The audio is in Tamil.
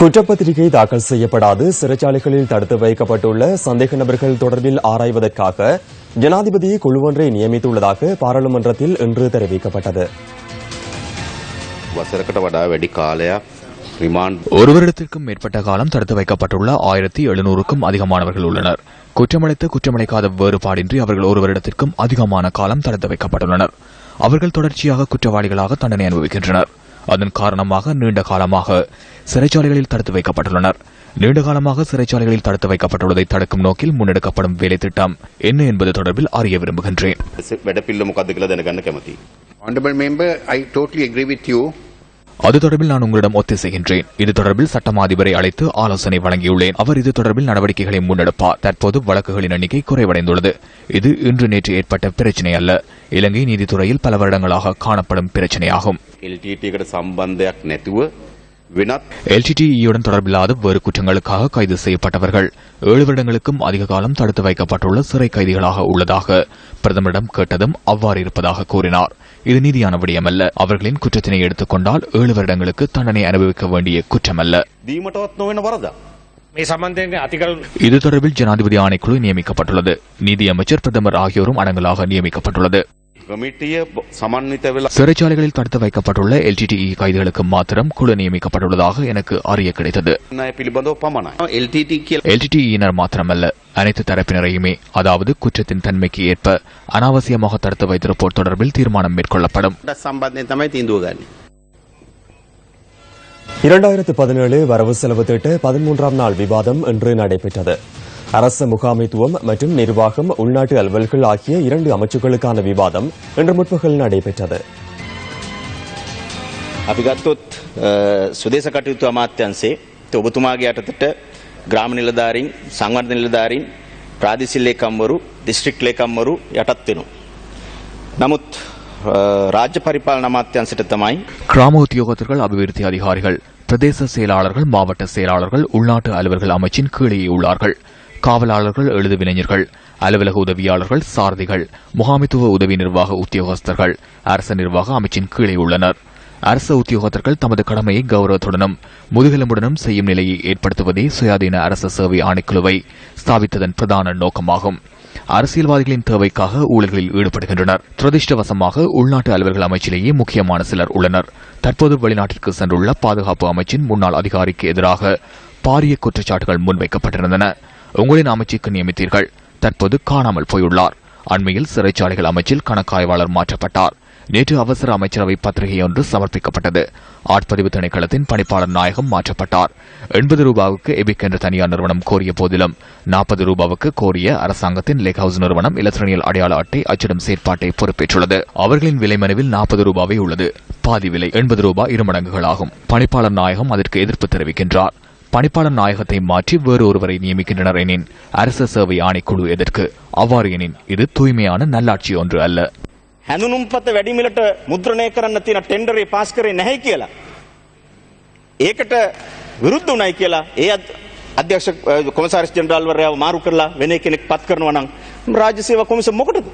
குற்றப்பத்திரிகை தாக்கல் செய்யப்படாது. சிறைச்சாலைகளில் தடுத்து வைக்கப்பட்டுள்ள சந்தேக நபர்கள் தொடர்பில் ஆராய்வதற்காக ஜனாதிபதி குழுவொன்றை நியமித்துள்ளதாக பாராளுமன்றத்தில் இன்று தெரிவிக்கப்பட்டது. ஒரு வருடத்திற்கும் மேற்பட்ட காலம் தடுத்து வைக்கப்பட்டுள்ள ஆயிரத்தி எழுநூறுக்கும் அதிகமானவர்கள் உள்ளனர். குற்றமளித்து குற்றமளிக்காத வேறுபாடின்றி அவர்கள் ஒரு வருடத்திற்கும் அதிகமான காலம் தடுத்து வைக்கப்பட்டுள்ளனர். அவர்கள் தொடர்ச்சியாக குற்றவாளிகளாக தண்டனை அனுபவிக்கின்றனர். அதன் காரணமாக நீண்ட காலமாக சிறைச்சாலைகளில் தடுத்து வைக்கப்பட்டுள்ளனர். நீண்டகாலமாக சிறைச்சாலைகளில் தடுத்து வைக்கப்பட்டுள்ளதை தடுக்கும் நோக்கில் முன்னெடுக்கப்படும் வேலை திட்டம் என்ன என்பது தொடர்பில் அறிய விரும்புகின்றேன். அது தொடர்பில் நான் உங்களிடம் ஒத்திசைகின்றேன். இது தொடர்பில் சட்டம் அதிபரை அழைத்து ஆலோசனை வழங்கியுள்ளேன். அவர் இது தொடர்பில் நடவடிக்கைகளை முன்னெடுப்பார் தற்போது வழக்குகளின் எண்ணிக்கை குறைவடைந்துள்ளது. இது இன்று நேற்று ஏற்பட்ட பிரச்சினை அல்ல. இலங்கை நீதித்துறையில் பல வருடங்களாக காணப்படும் பிரச்சினையாகும். எல்டிடிஇயுடன் தொடர்பில்லாத வேறு குற்றங்களுக்காக கைது செய்யப்பட்டவர்கள் ஏழு வருடங்களுக்கும் அதிக காலம் தடுத்து வைக்கப்பட்டுள்ள சிறை கைதிகளாக உள்ளதாக பிரதமரிடம் கேட்டதும் அவ்வாறு இருப்பதாக கூறினார். இது நீதியான விடயமல்ல. அவர்களின் குற்றத்தினை எடுத்துக்கொண்டால் ஏழு வருடங்களுக்கு தண்டனை அனுபவிக்க வேண்டிய குற்றமல்ல. இது தொடர்பில் ஜனாதிபதி ஆணைக்குழு நியமிக்கப்பட்டுள்ளது. நீதி அமைச்சர் பிரதமர் ஆகியோரும் அடங்கலாக நியமிக்கப்பட்டுள்ளது. சிறைச்சாலைகளில் தடுத்து வைக்கப்பட்டுள்ள எல்டிடிஇ கைதிகளுக்கு மாத்திரம் குழு நியமிக்கப்பட்டுள்ளதாக எனக்கு அறிய கிடைத்தது. எல்டிடிஇயினர் மாத்திரமல்ல அனைத்து தரப்பினரையுமே அதாவது குற்றத்தின் தன்மைக்கு ஏற்ப அனாவசியமாக தடுத்து வைத்திருப்போர் தொடர்பில் தீர்மானம் மேற்கொள்ளப்படும். இரண்டாயிரத்து பதினேழு வரவு செலவு திட்ட பதிமூன்றாம் நாள் விவாதம் இன்று நடைபெற்றது. அரச முகாமைத்துவம் மற்றும் நிர்வாகம் உள்நாட்டு அலுவல்கள் ஆகிய இரண்டு அமைச்சுகளுக்கான விவாதம் இன்று முற்பகல் நடைபெற்றது අපි ගත්තොත් සුදේශ කටයුතු අමාත්‍යන්සේ ත ඔබතුමාගේ යටතට ග්‍රාම නිලධාරීන් සංවර්ධන නිලධාරීන් ප්‍රාදේශීය ලේකම්වරු දිස්ත්‍රික් ලේකම්වරු යටත් වෙනවා. නමුත් අ, රාජ්‍ය පරිපාලන අමාත්‍යංශයට තමයි கிராம உத்தியோகத்தர்கள் அபிவிருத்தி அதிகாரிகள் பிரதேச செயலாளர்கள் மாவட்ட செயலாளர்கள் உள்நாட்டு அலுவல்கள் அமைச்சின் கீழே உள்ளார்கள் காவலாளர்கள் எழுதுவினைஞர்கள் அலுவலக உதவியாளர்கள் சாரதிகள் முகாமைத்துவ உதவி நிர்வாக உத்தியோகஸ்தர்கள் அரச நிர்வாக அமைச்சின் கீழே உள்ளனர். அரச உத்தியோகத்தர்கள் தமது கடமையை கௌரவத்துடனும் முதுகெலும்புடனும் செய்யும் நிலையை ஏற்படுத்துவதே சுயாதீன அரச சேவை ஆணைக்குழுவை ஸ்தாபித்ததன் பிரதான நோக்கமாகும். அரசியல்வாதிகளின் தேவைக்காக ஊழல்களில் ஈடுபடுகின்றனர். துரதிருஷ்டவசமாக உள்நாட்டு அலுவல்கள் அமைச்சிலேயே முக்கியமான சிலர் உள்ளனர். தற்போது வெளிநாட்டிற்கு சென்றுள்ள பாதுகாப்பு அமைச்சின் முன்னாள் அதிகாரிக்கு எதிராக பாரிய குற்றச்சாட்டுகள் முன்வைக்கப்பட்டிருந்தன. உங்களின் அமைச்சுக்கு நியமித்தீர்கள். தற்போது காணாமல் போயுள்ளார். அண்மையில் சிறைச்சாலைகள் அமைச்சில் கணக்காய்வாளர் மாற்றப்பட்டார். நேற்று அவசர அமைச்சரவை பத்திரிகை ஒன்று சமர்ப்பிக்கப்பட்டது. ஆட்பதிவு திணைக்களத்தின் பணிப்பாளர் நாயகம் மாற்றப்பட்டார். எண்பது ரூபாவுக்கு எபிக் என்ற தனியார் நிறுவனம் கோரிய போதிலும் நாற்பது ரூபாவுக்கு கோரிய அரசாங்கத்தின் லேக் ஹவுஸ் நிறுவனம் இலத்திரனியல் அடையாள அட்டை அச்சிடும் செயற்பாட்டை பொறுப்பேற்றுள்ளது. அவர்களின் விலை மனுவில் நாற்பது ரூபாவே உள்ளது. பாதி விலை எண்பது ரூபாய் இரு மடங்குகளாகும். பணிப்பாளர் நாயகம் அதற்கு எதிர்ப்பு தெரிவிக்கின்றார். பணிப்பாளர் நாயகத்தை மாற்றி வேறு ஒருவரை நியமிக்கின்றனர் எனின் அரச சேவை ஆணைக்குழு எதற்கு அவ்வாறு எனின் இது தூய்மையான நல்லாட்சி ஒன்று அல்ல හැඳුනුම්පත වැඩිමිලට මුද්‍රණය කරන්න තියෙන ටෙන්ඩරේ පාස් කරේ නැහැ කියලා. ඒකට විරුද්ධ වුණයි කියලා ඒ අධ්- අධ්‍යක්ෂ කොමසාරිස් ජෙනරාල්වරයාව මාරු කරලා වෙන කෙනෙක් පත් කරනවා නම් රාජ්‍ය සේවා කොමිසම මොකටද?